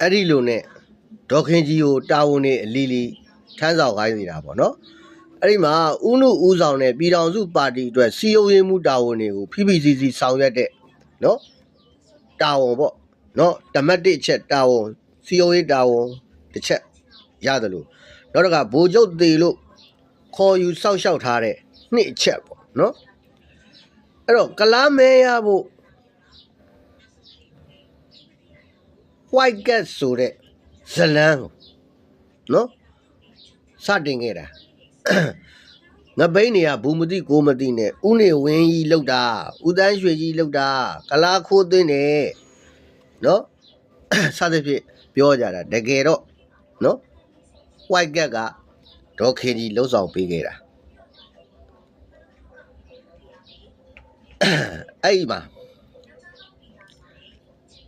အဲ့ဒီလိုနဲ့ဒေါက်ခင်ကြီးကိုတာဝန်နေအလီလီထမ်းဆောင်ခိုင်းနေတာပေါ့နော်အဲ့ဒီမှာဥနုဦးဆောင်တဲ့ပြည်တော်စုပါတီအတွက်စီယုံရေးမှုတာဝန်တွေကို PPCC ဆောင်ရွက်တဲ့နော်တာဝန်ပေါ့နော်တမတ်တစ်ချက်တာဝန်စီယုံရေးတာဝန်တစ်ချက်ရတယ်လို့နောက်တစ်ခါဗိုလ်ချုပ်သေးလို့ခေါ်ယူစောက်ရှောက်ထားတဲ့နှစ်အချက်ပေါ့နော်အဲ့တော့ကလားမဲရဖို့ white cat ဆိုတဲ့ဇလန်းကိုနော်စတင်ခဲ့တာငပိန်းနေကဘူးမတိကိုမတိနဲ့ဥနေဝင်းကြီးလောက်တာဥတန်းရွှေကြီးလောက်တာကလာခိုးသွင်းတယ်နော်စသဖြင့်ပြောကြတာတကယ်တော့နော် white cat ကဒေါ်ခင်ကြီးလှုပ်ဆောင်ပေးခဲ့တာအဲ့ဒီမှာ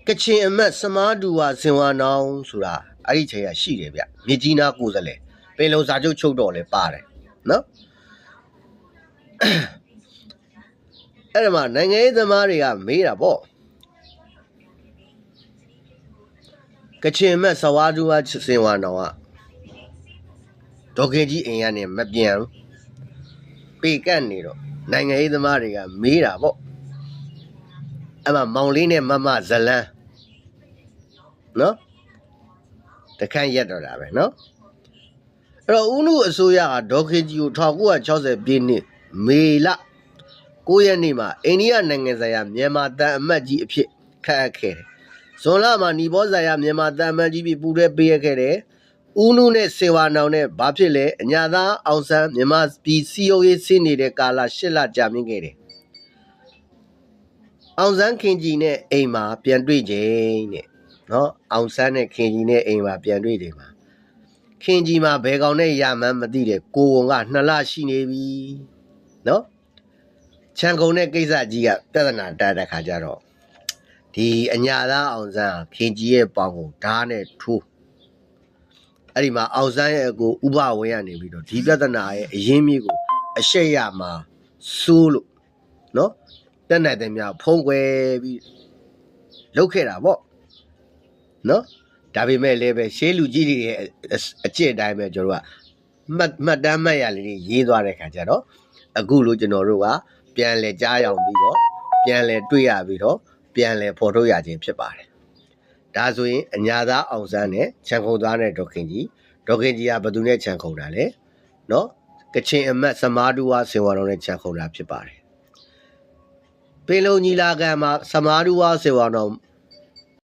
ကချင်အမတ်စမားဒူဝါစင်ဝါနောင်ဆိုတာအဲ့ဒီချိန်ကရှိတယ်ဗျမြေကြီးနားကိုယ်စားလှယ်ပင်လုံစာချုပ်ချုပ်တော်လဲပါတယ်နော်အဲ့ဒါမှနိုင်ငံရေးသမားတွေကမေးတာပေါ့ကချင်အမတ်စဝါဒူဝါစင်ဝါနောင်ကဒေါခင်ကြီးအိမ်ကနေမပြန်ဘူးပေကန့်နေတော့နိုင်ငံရေးသမားတွေကမေးတာပေါ့အဲ့မှာမောင်လေးနဲ့မမဇလန်း နော်တခန့်ရက်တော့တာပဲနော်အဲ့တော့ဦးနုအစိုးရကဒေါ်ခေကြီးကို1960ပြည့်နှစ်မေလ9ရက်နေ့မှာအိန္ဒိယနိုင်ငံဆိုင်ရာမြန်မာတန်အမတ်ကြီးအဖြစ်ခန့်အပ်ခဲ့တယ်ဇွန်လမှာညီဘောဆိုင်ရာမြန်မာတန်အမတ်ကြီးပြီးပူရဲပေးရခဲ့တယ်ဦးနုနဲ့စေဝါနောင်နဲ့ဘာဖြစ်လဲအညာသားအောင်ဆန်းမြန်မာပြည်စီယိုရေးဆင်းနေတဲ့ကာလ၈လကြာမြင့်ခဲ့တယ်အောင်ဆန်းခင်ကြီးနဲ့အိမ်မှာပြန်တွေ့ချိန်တဲ့ နော်အောင်ဆန်းနဲ့ခင်ကြီးနဲ့အိမ်မှာပြန်တွေ့တယ်မှာခင်ကြီးမှာဘယ်ကောင်နဲ့ရမှန်းမသိတဲ့ကိုဝန်ကနှစ်လရှိနေပြီနော်ချန်ကုန်တဲ့ကိစ္စကြီးကပြဿနာတက်တဲ့ခါကျတော့ဒီအညာသားအောင်ဆန်းကခင်ကြီးရဲ့ပေါင်ကိုဓာတ်နဲ့ထိုးအဲ့ဒီမှာအောင်ဆန်းရဲ့အကိုဥပဝင်းကနေပြီးတော့ဒီပြဿနာရဲ့အရင်းမြစ်ကိုအရှက်ရမှာစိုးလို့နော်တက်နိုင်တယ်များဖုံးကွယ်ပြီးလုတ်ခဲ့တာပေါ့ နော်ဒါပေမဲ့လည်းပဲရှေးလူကြီးတွေရဲ့အအကျင့်အတိုင်းပဲကျွန်တော်တို့ကမှတ်မှတ်တမ်းမှတ်ရလေးတွေရေးသွားတဲ့ခါကျတော့အခုလိုကျွန်တော်တို့ကပြန်လဲကြားရောက်ပြီးတော့ပြန်လဲတွေ့ရပြီးတော့ပြန်လဲဖော်ထုတ်ရခြင်းဖြစ်ပါတယ်ဒါဆိုရင်အညာသားအောင်ဆန်းနဲ့ခြံခုံသားနဲ့ဒေါခင်ကြီးဒေါခင်ကြီးကဘယ်သူနဲ့ခြံခုံတာလဲနော်ကချင်အမတ်စမားတူဝါဆင်ဝါတော်နဲ့ခြံခုံတာဖြစ်ပါတယ်ပေလုံညီလာခံမှာစမားတူဝါဆင်ဝါတော်